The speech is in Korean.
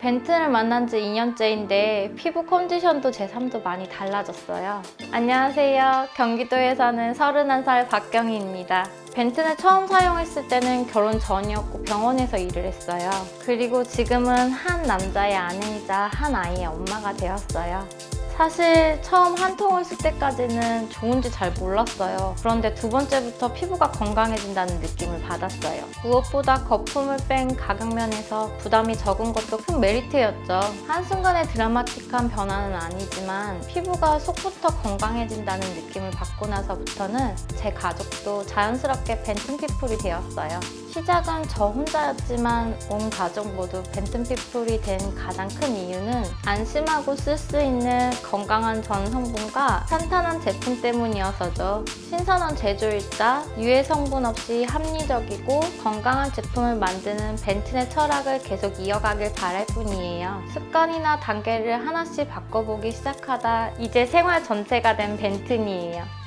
벤튼을 만난 지 2년째인데 피부 컨디션도 제 삶도 많이 달라졌어요. 안녕하세요. 경기도에 사는 31살 박경희입니다. 벤튼을 처음 사용했을 때는 결혼 전이었고 병원에서 일을 했어요. 그리고 지금은 한 남자의 아내이자 한 아이의 엄마가 되었어요. 사실 처음 한 통을 쓸 때까지는 좋은지 잘 몰랐어요. 그런데 두 번째부터 피부가 건강해진다는 느낌을 받았어요. 무엇보다 거품을 뺀 가격면에서 부담이 적은 것도 큰 메리트였죠. 한순간의 드라마틱한 변화는 아니지만 피부가 속부터 건강해진다는 느낌을 받고 나서부터는 제 가족도 자연스럽게 벤튼 피플이 되었어요. 시작은 저 혼자였지만 온 가족 모두 벤튼 피플이 된 가장 큰 이유는 안심하고 쓸 수 있는 건강한 전 성분과 탄탄한 제품 때문이어서죠. 신선한 제조일자, 유해 성분 없이 합리적이고 건강한 제품을 만드는 벤튼의 철학을 계속 이어가길 바랄 뿐이에요. 습관이나 단계를 하나씩 바꿔보기 시작하다 이제 생활 전체가 된 벤튼이에요.